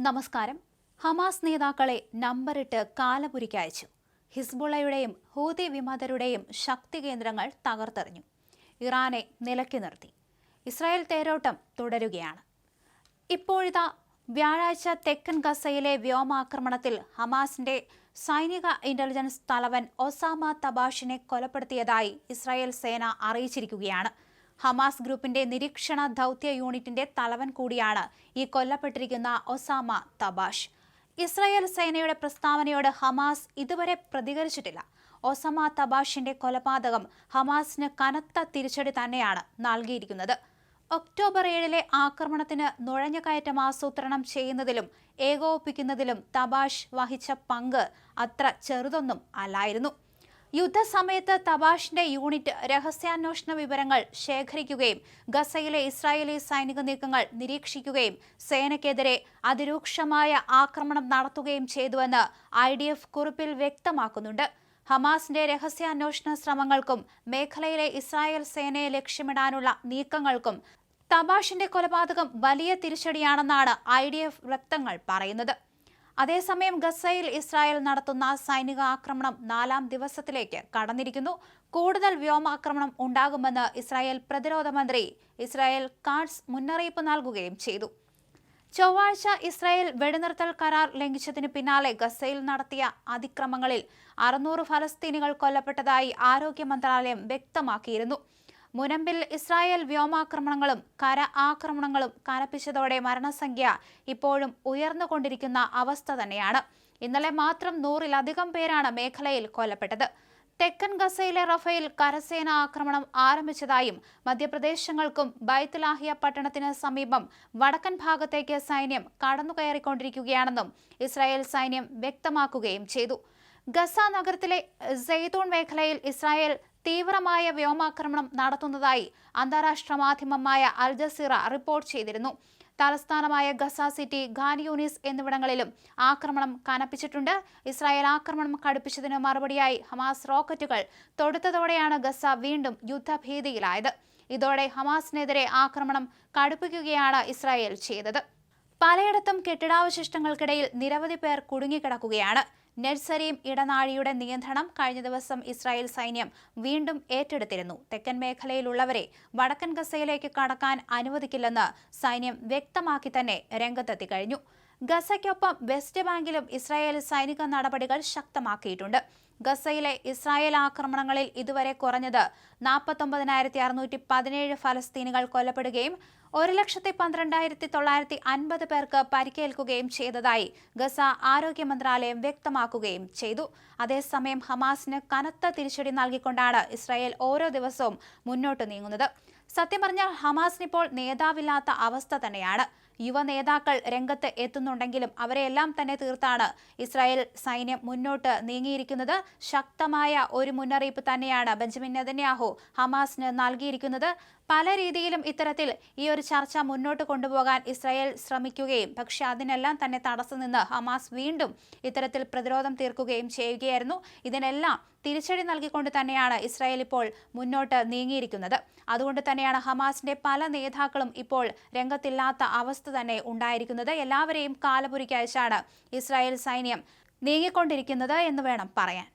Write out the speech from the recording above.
നമസ്കാരം. ഹമാസ് നേതാക്കളെ നമ്പറിട്ട് കാലപുരിക്കയച്ചു. ഹിസ്ബുള്ളയുടെയും ഹൂതി വിമതരുടെയും ശക്തി കേന്ദ്രങ്ങൾ തകർത്തെറിഞ്ഞു. ഇറാനെ നിലക്കി നിർത്തി. ഇസ്രായേൽ തേരോട്ടം തുടരുകയാണ്. ഇപ്പോഴിതാ വ്യാഴാഴ്ച തെക്കൻ ഗസയിലെ വ്യോമാക്രമണത്തിൽ ഹമാസിന്റെ സൈനിക ഇന്റലിജൻസ് തലവൻ ഒസാമ തബാഷിനെ കൊലപ്പെടുത്തിയതായി ഇസ്രായേൽ സേന അറിയിച്ചിരിക്കുകയാണ്. ഹമാസ് ഗ്രൂപ്പിന്റെ നിരീക്ഷണ ദൗത്യ യൂണിറ്റിന്റെ തലവൻ കൂടിയാണ് ഈ കൊല്ലപ്പെട്ടിരിക്കുന്ന ഒസാമ തബാഷ്. ഇസ്രായേൽ സേനയുടെ പ്രസ്താവനയോട് ഹമാസ് ഇതുവരെ പ്രതികരിച്ചിട്ടില്ല. ഒസാമ തബാഷിന്റെ കൊലപാതകം ഹമാസിന് കനത്ത തിരിച്ചടി തന്നെയാണ് നൽകിയിരിക്കുന്നത്. ഒക്ടോബർ ഏഴിലെ ആക്രമണത്തിന് നുഴഞ്ഞുകയറ്റം ആസൂത്രണം ചെയ്യുന്നതിലും ഏകോപിപ്പിക്കുന്നതിലും തബാഷ് വഹിച്ച പങ്ക് അത്ര ചെറുതൊന്നും അല്ലായിരുന്നു. യുദ്ധസമയത്ത് തബാഷിന്റെ യൂണിറ്റ് രഹസ്യാന്വേഷണ വിവരങ്ങൾ ശേഖരിക്കുകയും ഗസയിലെ ഇസ്രായേലി സൈനിക നീക്കങ്ങൾ നിരീക്ഷിക്കുകയും സേനയ്ക്കെതിരെ അതിരൂക്ഷമായ ആക്രമണം നടത്തുകയും ചെയ്തുവെന്ന് ഐ ഡി എഫ് കുറിപ്പിൽ വ്യക്തമാക്കുന്നുണ്ട്. ഹമാസിന്റെ രഹസ്യാന്വേഷണ ശ്രമങ്ങൾക്കും മേഖലയിലെ ഇസ്രായേൽ സേനയെ ലക്ഷ്യമിടാനുള്ള നീക്കങ്ങൾക്കും തബാഷിന്റെ കൊലപാതകം വലിയ തിരിച്ചടിയാണെന്നാണ് ഐ ഡി എഫ് വൃത്തങ്ങൾ പറയുന്നത്. അതേസമയം ഗസയിൽ ഇസ്രായേൽ നടത്തുന്ന സൈനിക ആക്രമണം നാലാം ദിവസത്തിലേക്ക് കടന്നിരിക്കുന്നു. കൂടുതൽ വ്യോമാക്രമണം ഉണ്ടാകുമെന്ന് ഇസ്രായേൽ പ്രതിരോധ മന്ത്രി ഇസ്രായേൽ കാർഡ്സ് മുന്നറിയിപ്പ് നൽകുകയും ചെയ്തു. ചൊവ്വാഴ്ച ഇസ്രായേൽ വെടിനിർത്തൽ കരാർ ലംഘിച്ചതിന് പിന്നാലെ ഗസയിൽ നടത്തിയ അതിക്രമങ്ങളിൽ അറുന്നൂറ് ഫലസ്തീനികൾ കൊല്ലപ്പെട്ടതായി ആരോഗ്യ മന്ത്രാലയം വ്യക്തമാക്കിയിരുന്നു. മുനമ്പിൽ ഇസ്രായേൽ വ്യോമാക്രമണങ്ങളും കര ആക്രമണങ്ങളും കനപ്പിച്ചതോടെ മരണസംഖ്യ ഇപ്പോഴും ഉയർന്നുകൊണ്ടിരിക്കുന്ന അവസ്ഥ തന്നെയാണ്. ഇന്നലെ മാത്രം നൂറിലധികം പേരാണ് മേഖലയിൽ കൊല്ലപ്പെട്ടത്. തെക്കൻ ഗസയിലെ റഫേൽ കരസേന ആക്രമണം ആരംഭിച്ചതായും മധ്യപ്രദേശങ്ങൾക്കും ബൈത്തുലാഹിയ പട്ടണത്തിന് സമീപം വടക്കൻ ഭാഗത്തേക്ക് സൈന്യം കടന്നുകയറിക്കൊണ്ടിരിക്കുകയാണെന്നും ഇസ്രായേൽ സൈന്യം വ്യക്തമാക്കുകയും ചെയ്തു. ഗസ നഗരത്തിലെ സെയ്തൂൺ മേഖലയിൽ ഇസ്രായേൽ തീവ്രമായ വ്യോമാക്രമണം നടത്തുന്നതായി അന്താരാഷ്ട്ര മാധ്യമമായ അൽ ജസീറ റിപ്പോർട്ട് ചെയ്തിരുന്നു. തലസ്ഥാനമായ ഗസ സിറ്റി ഖാൻ യൂണിസ് എന്നിവിടങ്ങളിലും ആക്രമണം കനപ്പിച്ചിട്ടുണ്ട്. ഇസ്രായേൽ ആക്രമണം കടുപ്പിച്ചതിന് മറുപടിയായി ഹമാസ് റോക്കറ്റുകൾ തൊടുത്തതോടെയാണ് ഗസ വീണ്ടും യുദ്ധഭീതിയിലായത്. ഇതോടെ ഹമാസിനെതിരെ ആക്രമണം കടുപ്പിക്കുകയാണ് ഇസ്രായേൽ ചെയ്തത്. പലയിടത്തും കെട്ടിടാവശിഷ്ടങ്ങൾക്കിടയിൽ നിരവധി പേർ കുടുങ്ങിക്കിടക്കുകയാണ്. നെഴ്സറിയും ഇടനാഴിയുടെ നിയന്ത്രണം കഴിഞ്ഞ ദിവസം ഇസ്രായേൽ സൈന്യം വീണ്ടും ഏറ്റെടുത്തിരുന്നു. തെക്കൻ മേഖലയിലുള്ളവരെ വടക്കൻ ഗസയിലേക്ക് കടക്കാൻ അനുവദിക്കില്ലെന്ന് സൈന്യം വ്യക്തമാക്കി തന്നെ രംഗത്തെത്തി കഴിഞ്ഞു ഗസയ്ക്കൊപ്പം വെസ്റ്റ് ബാങ്കിലും ഇസ്രായേൽ സൈനിക നടപടികൾ ശക്തമാക്കിയിട്ടുണ്ട്. ഗസയിലെ ഇസ്രായേൽ ആക്രമണങ്ങളിൽ ഇതുവരെ കുറഞ്ഞത് നാൽപ്പത്തൊമ്പതിനായിരത്തി അറുന്നൂറ്റി പതിനേഴ് ഫലസ്തീനുകൾ കൊല്ലപ്പെടുകയും ഒരു ലക്ഷത്തി പന്ത്രണ്ടായിരത്തി തൊള്ളായിരത്തി അൻപത് പേർക്ക് പരിക്കേൽക്കുകയും ചെയ്തതായി ഗസ ആരോഗ്യ മന്ത്രാലയം വ്യക്തമാക്കുകയും ചെയ്തു. അതേസമയം ഹമാസിന് കനത്ത തിരിച്ചടി നൽകിക്കൊണ്ടാണ് ഇസ്രായേൽ ഓരോ ദിവസവും മുന്നോട്ട് നീങ്ങുന്നത്. സത്യം പറഞ്ഞാൽ ഹമാസിനിപ്പോൾ നേതാവില്ലാത്ത അവസ്ഥ തന്നെയാണ്. യുവ നേതാക്കൾ രംഗത്ത് എത്തുന്നുണ്ടെങ്കിലും അവരെയെല്ലാം തന്നെ തീർത്താണ് ഇസ്രായേൽ സൈന്യം മുന്നോട്ട് നീങ്ങിയിരിക്കുന്നത്. ശക്തമായ ഒരു മുന്നറിയിപ്പ് തന്നെയാണ് ബെഞ്ചമിൻ നെതന്യാഹു ഹമാസിന് നൽകിയിരിക്കുന്നത്. പല രീതിയിലും ഇത്തരത്തിൽ ഈ ഒരു ചർച്ച മുന്നോട്ട് കൊണ്ടുപോകാൻ ഇസ്രായേൽ ശ്രമിക്കുകയും പക്ഷെ അതിനെല്ലാം തന്നെ തടസ്സം നിന്ന് ഹമാസ് വീണ്ടും ഇത്തരത്തിൽ പ്രതിരോധം തീർക്കുകയും ചെയ്യുകയായിരുന്നു. ഇതിനെല്ലാം തിരിച്ചടി നൽകിക്കൊണ്ട് തന്നെയാണ് ഇസ്രായേൽ ഇപ്പോൾ മുന്നോട്ട് നീങ്ങിയിരിക്കുന്നത്. അതുകൊണ്ട് തന്നെയാണ് ഹമാസിന്റെ പല നേതാക്കളും ഇപ്പോൾ രംഗത്തില്ലാത്ത അവസ്ഥ തന്നെ ഉണ്ടായിരിക്കുന്നത്. എല്ലാവരെയും കാലപുരിക്കയച്ചാണ് ഇസ്രായേൽ സൈന്യം നീങ്ങിക്കൊണ്ടിരിക്കുന്നത് എന്ന് വേണം പറയാൻ.